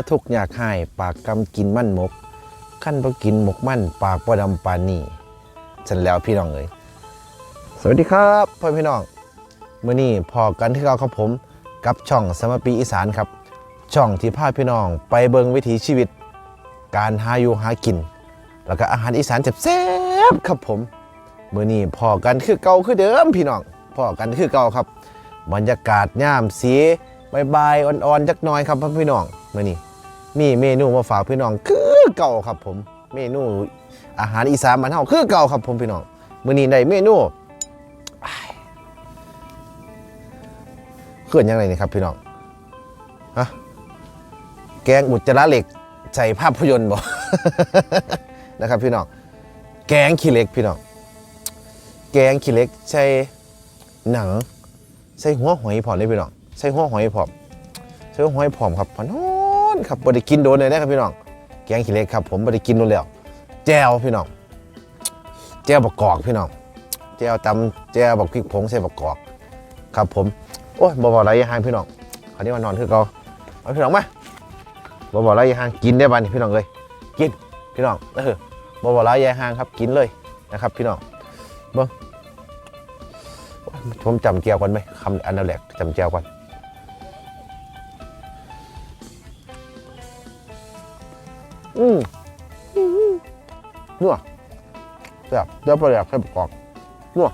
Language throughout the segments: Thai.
ว่าทุกข์ยากหายปากกำกินมั่นมกขั้นบ่กินหมกมั่นปากบ่ดำปานนี่ฉันแล้วพี่น้องเอ้ยสวัสดีครับพ่อพี่น้องมื้อนี้พอกันที่เราครับผมกับช่องสมปีอีสานครับ ช่องที่พาพี่น้องไปเบิงวิถีชีวิต การหาอยู่หากิน แล้วก็อาหารอีสานแซ่บๆครับผมมื้อนี้พอกันคือเก่าคือเดิมพี่น้องพอกันคือเก่าครับ บรรยากาศย่ามสีบายบายๆอ่อนๆจักหน่อยครับพ่อพี่น้องมื้อนี้ มีเมนูมาฝากพี่น้องคือเก่าครับผม เมนูอาหารอีสานบ้านเฮาคือเก่าครับผมพี่น้องมื้อนี้ได้เมนูขื่อนยังไงนี่ครับพี่น้องฮะแกงอุจจาระเหล็กใส่ภาพยนตร์บ่นะครับพี่น้องแกงขี้เหล็กพี่น้องแกงขี้เหล็กใส่หนังใส่หัวหอยผอมเลยพี่น้องใส่หัวหอยผอมใส่หัวหอยผอมครับพอนอ ครับบ่ได้กินโดนเลยนะครับพี่น้อง แกงขี้เหล็กครับ ผมบ่ได้กินโดนแล้ว แจ่วพี่น้อง แจ่วบักกอกพี่น้อง แจ่วตำแจ่วบักพริกผงใส่บักกอก ครับผม โอ้ยบ่บอกอะไรย่าห่างพี่น้องคราวนี้มานอนคือเก่าเอาพี่น้องมาบ่บอกอะไรย่าห่างกินได้บ้านพี่น้องเลย กินพี่น้องเออบ่บอกอะไรย่าห่างครับ กินเลยนะครับพี่น้องเบิ่งผมจำเจียวก่อนไหมคำอันดับแรกจำเจียวก่อน แบบเดี๋ยวไปแบบให้ประกอบนัว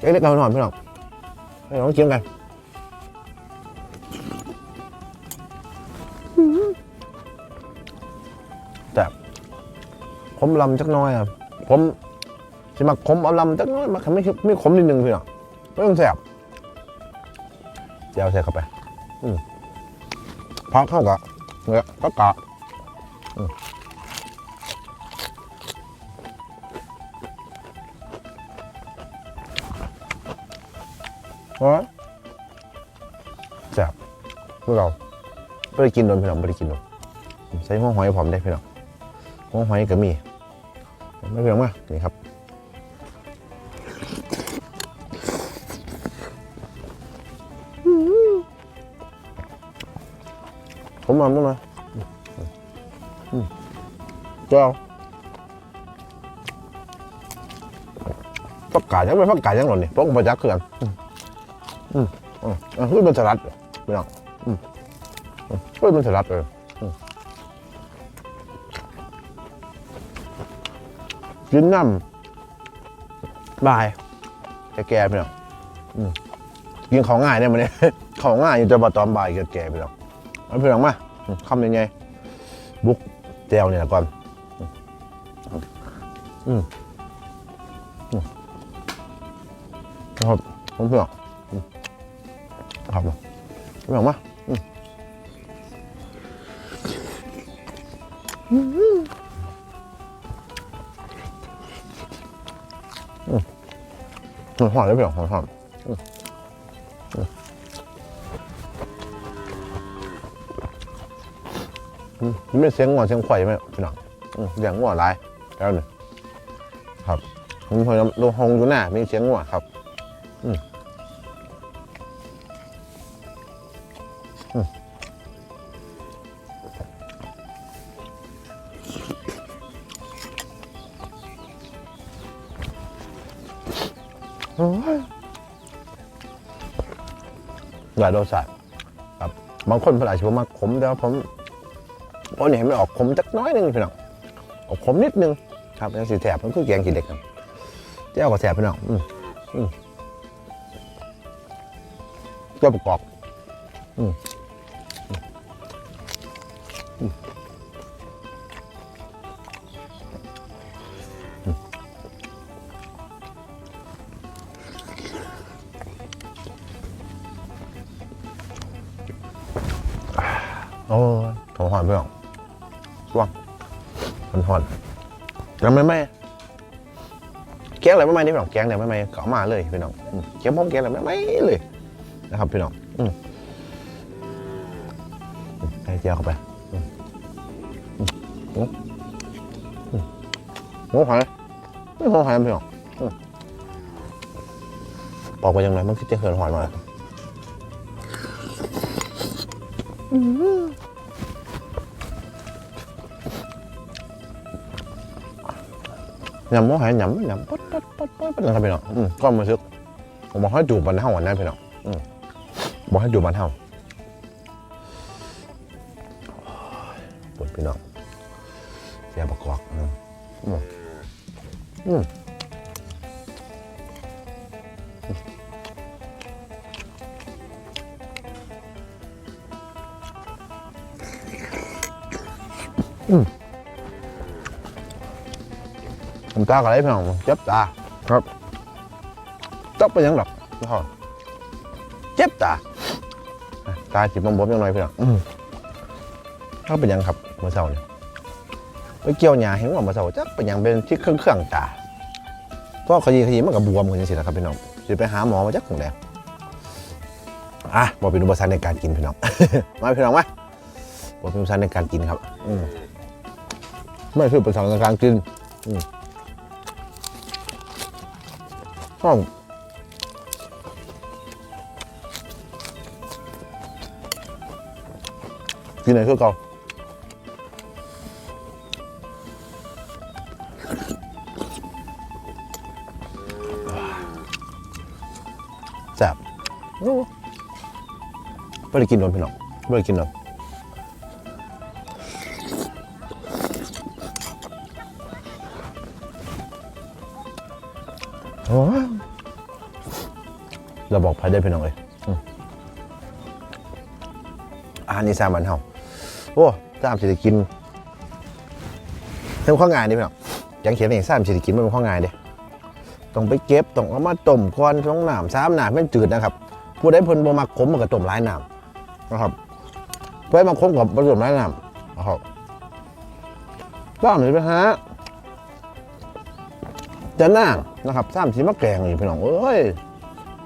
เล็กๆน้อยพี่น้องให้น้องกินกันแต่ผมลำจักน้อยอะผมสิมาขมเอาลำจักน้อยมาไม่ไม่ขมนิดนึงพี่น้องไม่ต้องแสบเดี๋ยวใส่เข้าไป อืมพักเข้ากับเนี่ยก็กะ โอ้ยแสบพวกเราไม่ได้กินโดนพี่น้องไม่ได้กินโดนใส่หัวหอยผมได้พี่น้องหัวหอยก็มีไม่เพียงมากนี่ครับผมมาบ้างนะอืมเจ้าพักกาดยังไม่พักกาดยังหล่นนี่พวกประจักษ์คือน อืมอืมอืมอะคือเป็นสลัดไม่ต้องอืมอืมคือเป็นสลัดเลยอืมกินน้ำบายแก่ๆไปหน่อยอืมกินของง่ายเนี่ยมันเนี่ย ของง่ายอยู่จะมาตอนบ่ายแก่ๆไปหน่อยเอาไปหน่อยมาอืมคำยังไงบุกแจวเนี่ยก่อนอืมอืมครับผมเพื่อนอืม ครับไปหน่อยมาอืมหอมหอมได้เปล่าหอมหอมอืมอืมอืมไม่เสียงหัวเสียงไข่ไหมพี่น้องอืมเสียงหัวร้ายแล้วเนี่ยครับผมพยายามดูหงอยู่หน้ามีเสียงหัวครับ หลายรสชาติครับบางคนเพนอาจจะมาขมแต่ว่าผมผมเห็นมันออกขมจักน้อยนึงพี่น้องออกขมนิดนึงครับแล้วสีแสบมันคือแกงขี้เด็กครับเจ้าก็แสบพี่น้องอืมอืมเจ้าประกอบอืม โอ้ยของหอนพี่น้องช่วงมันหอนยังไม่ไม่แกงอะไรไม่ไม่นี่พี่น้องแกงอะไรไม่ไม่เก่ามาเลยพี่น้องแกงพร้อมแกงอะไรไม่ไม่เลย นะครับพี่น้องใส่เจียวเข้าไปหัวหอยไม่หัวหอยพี่น้องบอกไปยังไงมันคือจะเหินหอยมา ยำหม้อหายยำยำปั๊ดปั๊ดปั๊ดปั๊ดปั๊ดนะครับพี่น้องอืมก็มาซึกผมบอกให้ดูบันเท่ากันได้พี่น้องอืมบอกให้ดูบันเท่าปวดพี่น้องเสียประกอกอืมอืมอืม ผมตากับไรพี่น้องเจ็บตาครับจับไปยังหรอกพี่พ่อเจ็บตา ตาจิบมบๆยังหน่อยพี่น้องอืมเขาเป็นยังครับเมื่อเช้าเนี่ยไปเกี่ยวหญ้าเห็นว่าเมื่อเช้าจักเป็นยังเป็นที่เครื่องเครื่องๆตาก็ขยี้ขยี้มันกับบวมกันจังสินะครับพี่น้องจะไปหาหมอมาจักของแดงอะบอกเป็นอุปสรรคในการกินพี่น้อง มาพี่น้องมาบอกเป็นอุปสรรคในการกินครับ อืม ไม่คืออุปสรรคในการกินห้องกินไหนคือเก่าแซ่บไม่ได้กินโดนพี่น้องไม่ได้กินโดน เราบอกพายได้พี่น้องเลยอาหารอีสานบ้านเฮาโอ้สามสิได้กินเท่าข้าวงานนี่พี่น้องยังเขียนเองสามสิได้กินมันเป็นข้าวงานเด้ต้องไปเก็บต้องเอามาต้มก่อนท้องน้ำสามน้ำเป็นจืดนะครับผู้ใดเพิ่นบ่มักขมมันก็ต้มหลายน้ำนะครับผู้ใดมักขมกับผสมหลายน้ำนะครับบ้างหรือไปฮะจะน่างนะครับสามสีมะแกงนี่พี่น้องเอ้ย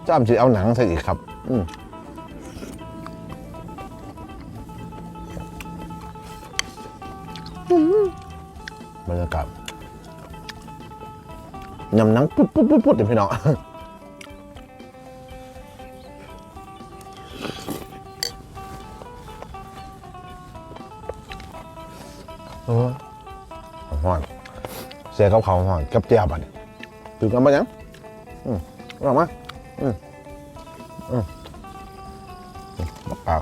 จ้ามจะเอาหนังใส่อีกครับ อืมบรรยากาศยำหนังปุ๊บปุ๊บปุ๊บปุ๊บเลยพี่น้องโอ้ยหอนเสียกับเขาหอนกับเจียบอะนี่ถึงกันปะยังอืมออกมา บอกเปล่า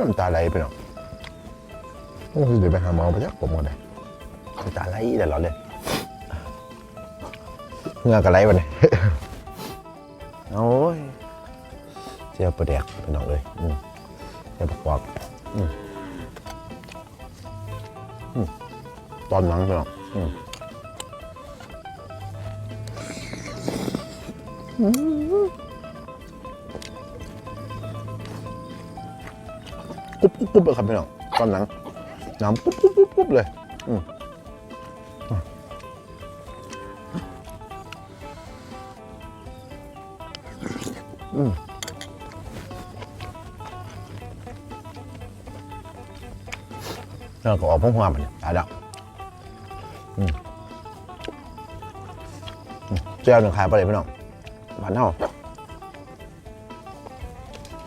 น้ำตาไหลไปเนาะต้องคือเดี๋ยวไปหาหมอไปจักผมก่อน เลยน้ำตาไหลตลอดเลยเงือกอะไรวะเนี่ยโอ้ยเจียวปลาแดกพี่น้องเลยเจียวประกอบตอนนังพี่น้องกรุบกรุบกรุบเลยครับพี่น้องตอนนังน้ำปุ๊บปุ๊บปุ๊บปุ๊บเลย อืม แล้วก็ออกพ้องความมันเนี่ยตายแล้วอืมเจ้าหนึ่งขายไปเลยพี่น้องบ้านเฮา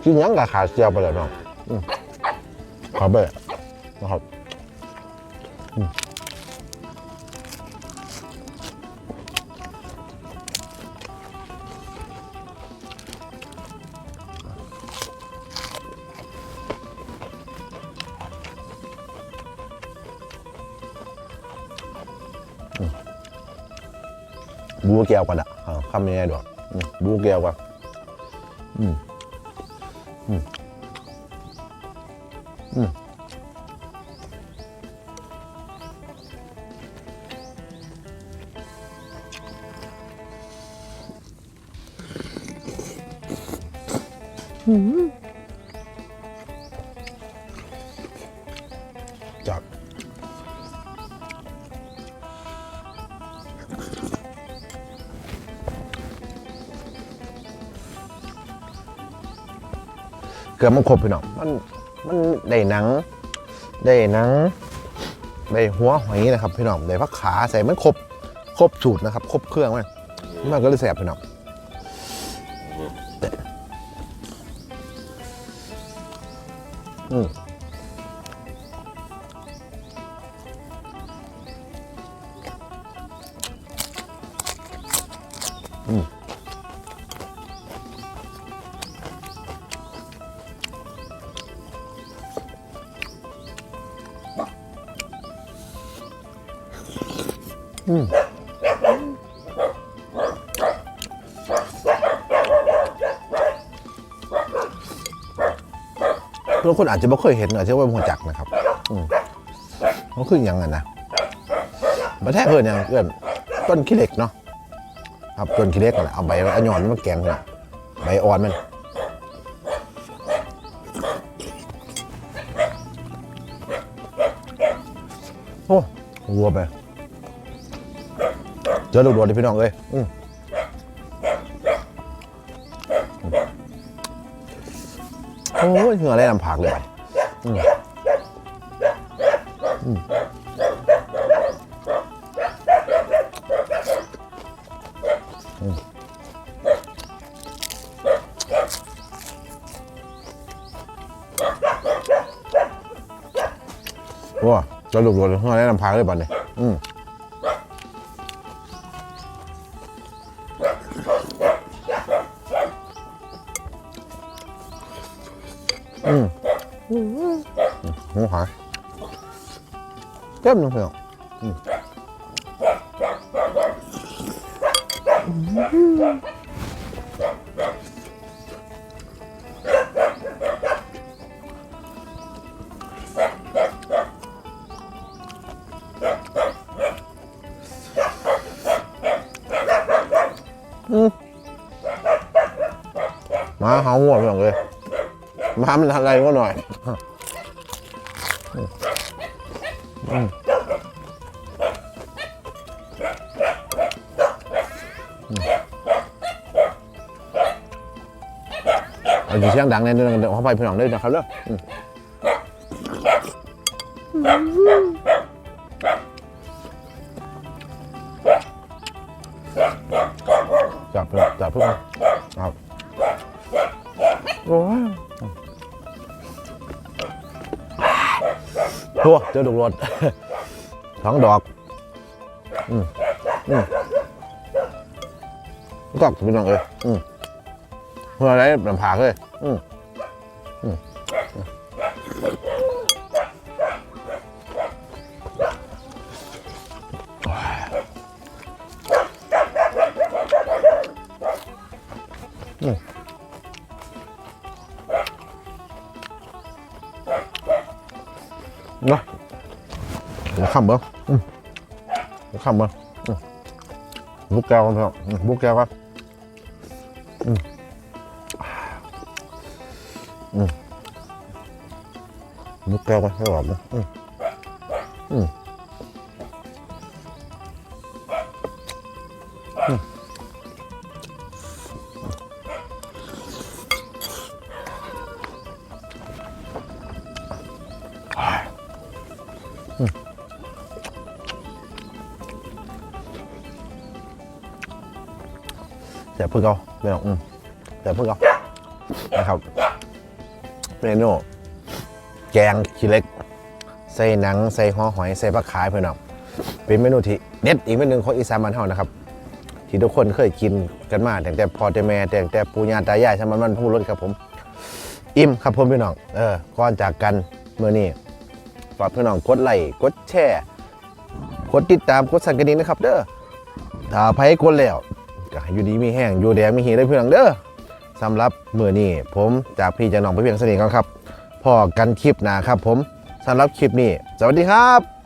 กินยังกะขาเจียวไปเลยพี่น้องขายไปเลย บูแก้วกันอะอ่าคำยังไงดอกอืมบูแก้วกันอืมอืมอืมจั เกือบมันครบพี่น้องมันมันได้หนัง ได้หนังได้หัวหอยนะครับพี่น้องได้ผักขาใส่มันครบครบสูตรนะครับครบเครื่องมันมันก็เลยแสบพี่น้องอืม อืมบางคนอาจจะไม่เคยเห็นอาจจะว่าหัวจักนะครับ อืมมันคืออย่างนั้นนะมาแท้เพื่อนอย่างเพื่อนต้นขี้เหล็กเนาะครับต้นขี้เหล็กนั่นแหละเอาใบอ่อนมันมาแกงเลยใบอ่อนมันโอ้วัวไป เจอลูกโดดดิพี่น้องเอ้ยอืมโอ้ยเหงื่ออะไรลำผักเลยอืมอืมว้าเจอลูกโดดเหงื่ออะไรลำผักเลยป่ะเนี่ยอืม เต็มหนึงเพียงอืมอืมมาหาหัวเพียงเลยมามันอะไรก็หน่อย เอาอยู่เสียงดังในเรื่องเดี๋ยวเขาไปพี่น้องด้วยนะครับเด้อ จอดุกรถสองดอกอืมอืมก็พี่น้องเอ้ยอืมเพื่ออะไรลำพากเลยอืมอืม ข้ามเบิ้งอืมเดี๋ยวข้ามเบิ้งอืมบุกแก้วกันเถอะอืมบุกแก้วกันอืมอืมบุกแก้วกันให้หอมนะอืมอื แต่เพื่อเขาไม่ต้องอืมแต่เพื่อเขานะครับเมนูแกงขี้เล็ก ใส่หนัง ใส่หัวหอย ใส่ปลาขายเพื่อนน้องเป็นเมนูที่เด็ดอีกเมนูของอีสานบ้านเฮานะครับ ที่ทุกคนเคยกินกันมาแต่แต่พ่อแต่แม่แต่แต่ปู่ย่าตายายสมัยมันพูดรถครับผม อิ่มครับผมพี่น้อง เออก่อนจากกันเมื่อนี้ฝากพี่น้องกดไลค์กดแชร์กดติดตามกดสั่นกระดิ่งนะครับ เด้อถ้าไผกดแล้ว ก็อยู่ดีมีแห้งอยู่แดงมีหีได้เพี่องเด้อสำหรับมือนี้ผมจากพี่จะน้องไปเพียงเสน่ห์กันครับพอกันคลิปหนาครับผมสำหรับคลิปนี้ สวัสดีครับ